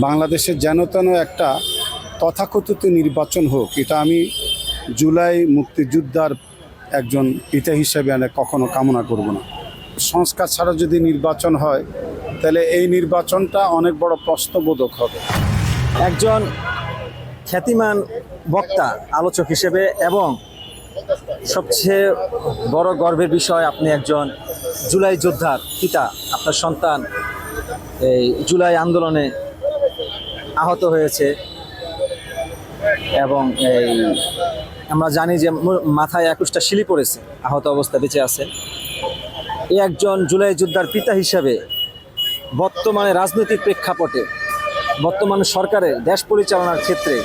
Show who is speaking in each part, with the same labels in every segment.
Speaker 1: বাংলাদেশের যেন তেন একটা তথাকথিত নির্বাচন হোক, এটা আমি জুলাই মুক্তিযোদ্ধার একজন পিতা হিসেবে আমি কখনো কামনা করব না। সংস্কার ছাড়া যদি নির্বাচন হয়, তাহলে এই নির্বাচনটা অনেক বড় প্রশ্নবোধক হবে।
Speaker 2: একজন খ্যাতিমান বক্তা, আলোচক হিসেবে এবং সবচেয়ে বড় গর্বের বিষয়, আপনি একজন জুলাই যোদ্ধার পিতা, আপনার সন্তান এই জুলাই আন্দোলনে আহত হয়েছে। এবং এই আমরা জানি যে মাথায় একুশটা শিলি পড়েছে, আহত অবস্থা বেঁচে আছে। এই একজন জুলাই যোদ্ধার পিতা হিসাবে বর্তমানে রাজনৈতিক প্রেক্ষাপটে, বর্তমান সরকারের দেশ পরিচালনার ক্ষেত্রে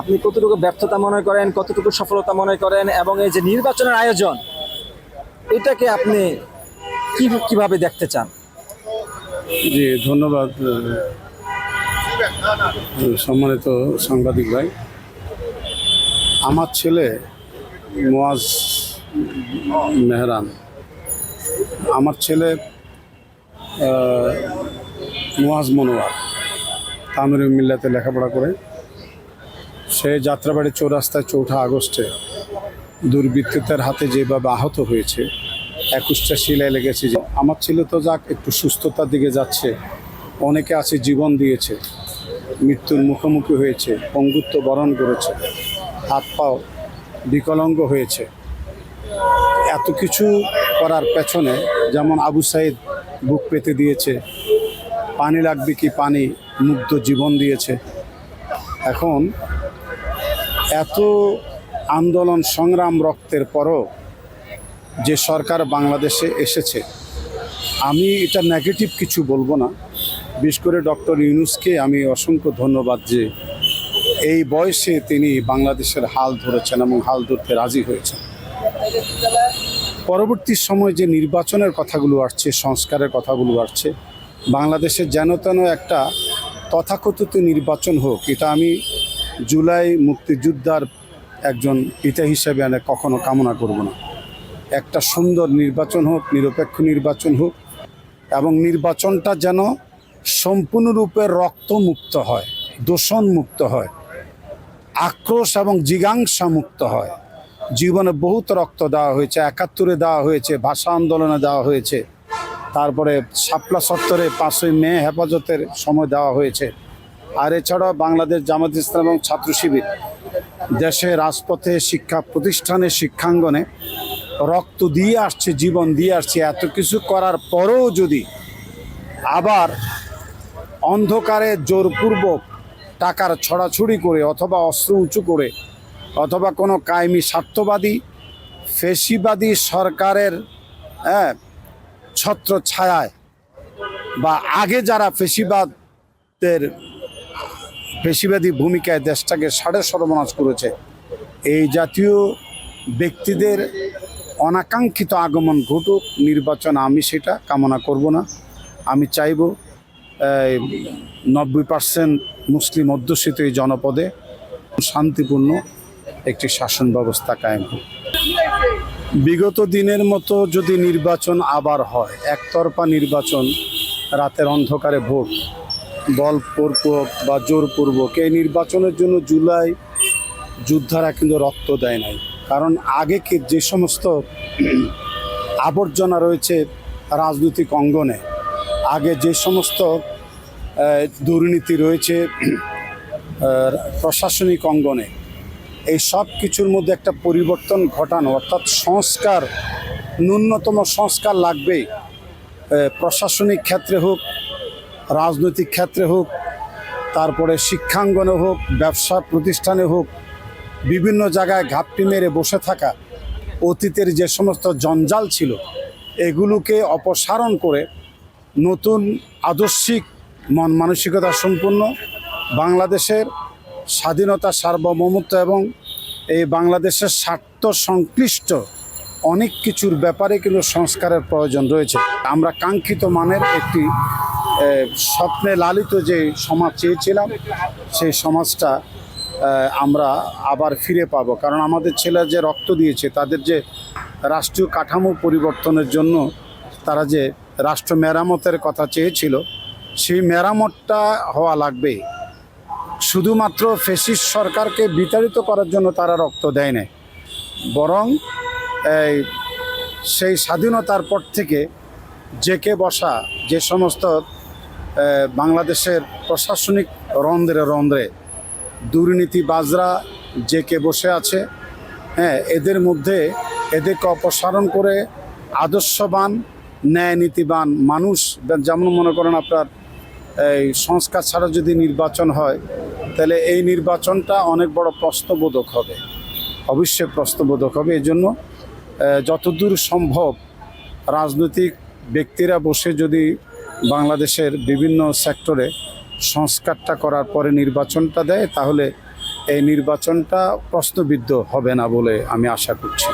Speaker 2: আপনি কতটুকু ব্যর্থতা মনে করেন, কতটুকু সফলতা মনে করেন এবং এই যে নির্বাচনের আয়োজন, এটাকে আপনি কি কীভাবে দেখতে চান?
Speaker 1: জি, ধন্যবাদ সম্মানিত সাংবাদিক ভাই, আমার ছেলে মোয়াজ মেহরান, আমার ছেলে মোয়াজ মনোয়ার তামির মিল্লাতে লেখাপড়া করে। সে যাত্রাবাড়ি চৌরাস্তায় চৌঠা আগস্টে দুর্বৃত্ততার হাতে যেভাবে আহত হয়েছে, একুশটা শিলায় লেগেছে যে, আমার ছেলে তো যাক, একটু সুস্থতার দিকে যাচ্ছে, অনেকে আছে জীবন দিয়েছে মৃত্যুর মুখোমুখি হয়েছে, পঙ্গুত্ব বরণ করেছে, হাত পাও বিকলাঙ্গ হয়েছে। এত কিছু করার পেছনে যেমন আবু সাইদ বুক পেতে দিয়েছে, পানি লাগবে কি পানি, মুগ্ধ জীবন দিয়েছে। এখন এত আন্দোলন সংগ্রাম রক্তের পরও যে সরকার বাংলাদেশে এসেছে, আমি এটা নেগেটিভ কিছু বলব না। বিশেষ করে ডক্টর ইউনুসকে আমি অসংখ্য ধন্যবাদ যে এই বয়সে তিনি বাংলাদেশের হাল ধরেছেন এবং হাল ধরতে রাজি হয়েছেন। পরবর্তী সময় যে নির্বাচনের কথাগুলো আসছে, সংস্কারের কথাগুলো আসছে বাংলাদেশের যেন তেন একটা তথাকথিত নির্বাচন হোক, এটা আমি জুলাই মুক্তিযোদ্ধার একজন পিতা হিসেবে আমি কখনো কামনা করব না। একটা সুন্দর নির্বাচন হোক, নিরপেক্ষ নির্বাচন হোক এবং নির্বাচনটা যেন সম্পূর্ণরূপে রক্তমুক্ত হয় দূষণ মুক্ত হয়, আক্রোশ এবং জিজ্ঞাংসা মুক্ত হয়। জীবনে বহুত রক্ত দেওয়া হয়েছে, একাত্তরে দেওয়া হয়েছে, ভাষা আন্দোলনে দেওয়া হয়েছে, তারপরে শাপলা সত্তরে পাঁচই মে হেফাজতের সময় দেওয়া হয়েছে। আর এছাড়াও বাংলাদেশ জামাত ইসলাম এবং ছাত্র শিবির দেশে রাজপথে শিক্ষা প্রতিষ্ঠানে শিক্ষাঙ্গনে রক্ত দিয়ে আসছে, জীবন দিয়ে আসছে, এত কিছু করার পরেও যদি আবার অন্ধকারে জোরপূর্বক টাকার ছড়াছড়ি করে অথবা অস্ত্র উঁচু করে অথবা কোনো কায়েমি স্বার্থবাদী, ফেসিবাদী সরকারের হ্যাঁ ছত্র ছায়ায় বা আগে যারা ফেসিবাদের পেশিবাদী ভূমিকায় দেশটাকে সাড়ে সর্বনাশ করেছে, এই জাতীয় ব্যক্তিদের অনাকাঙ্ক্ষিত আগমন ঘটুক, নির্বাচন আমি সেটা কামনা করব না। আমি চাইব নব্বই পার্সেন্ট মুসলিম অধ্যুষিত এই জনপদে শান্তিপূর্ণ একটি শাসন ব্যবস্থা কায়েম হোক। বিগত দিনের মতো যদি নির্বাচন আবার হয়, একতরফা নির্বাচন, রাতের অন্ধকারে ভোট, বলপূর্বক বা জোরপূর্বক, এই নির্বাচনের জন্য জুলাই যোদ্ধারা কিন্তু রক্ত দেয় নাই। কারণ আগে যে সমস্ত আবর্জনা রয়েছে রাজনৈতিক অঙ্গনে, আগে যে সমস্ত দুর্নীতি রয়েছে প্রশাসনিক অঙ্গনে। এই সব কিছুর মধ্যে একটা পরিবর্তন ঘটানো, অর্থাৎ সংস্কার, ন্যূনতম সংস্কার লাগবে প্রশাসনিক ক্ষেত্রে হোক, রাজনৈতিক ক্ষেত্রে হোক, তারপরে শিক্ষাঙ্গনে হোক, ব্যবসা প্রতিষ্ঠানে হোক, বিভিন্ন জায়গায় ঘাপটি মেরে বসে থাকা, অতীতের যে সমস্ত জঞ্জাল ছিল, এগুলোকে অপসারণ করে নতুন আদর্শিক মন মানসিকতা সম্পূর্ণ বাংলাদেশের স্বাধীনতা, সার্বভৌমত্ব এবং এই বাংলাদেশের স্বার্থ সংশ্লিষ্ট অনেক কিছুর ব্যাপারে কিন্তু সংস্কারের প্রয়োজন রয়েছে। আমরা কাঙ্ক্ষিত মানের একটি স্বপ্নে লালিত যে সমাজ চেয়েছিলাম, সেই সমাজটা আমরা আবার ফিরে পাব। কারণ আমাদের ছেলে যে রক্ত দিয়েছে, তাদের যে রাষ্ট্রীয় কাঠামো পরিবর্তনের জন্য তারা যে রাষ্ট্র মেরামতের কথা চেয়েছিল সেই মেরামতটা হওয়া লাগবে। শুধুমাত্র ফেসিস সরকারকে বিতাড়িত করার জন্য তারা রক্ত দেয় না বরং, এই সেই স্বাধীনতার পর থেকে জেকে বসা যে সমস্ত বাংলাদেশের প্রশাসনিক রন্ধ্রে রন্ধ্রে দুর্নীতিবাজরা জেকে বসে আছে হ্যাঁ এদের মধ্যে এদেরকে অপসারণ করে আদর্শবান ন্যায় নীতিবান মানুষ, যেমন মনে করেন আপনার এই সংস্কার ছাড়া যদি নির্বাচন হয়, তাহলে এই নির্বাচনটা অনেক বড় প্রশ্নবোধক হবে। অবশ্যই প্রশ্নবোধক হবে। এই জন্য যতদূর সম্ভব রাজনৈতিক ব্যক্তিরা বসে যদি বাংলাদেশের বিভিন্ন সেক্টরে সংস্কারটা করার পরে নির্বাচনটা দেয়, তাহলে এই নির্বাচনটা প্রশ্নবিদ্ধ হবে না বলে আমি আশা করছি।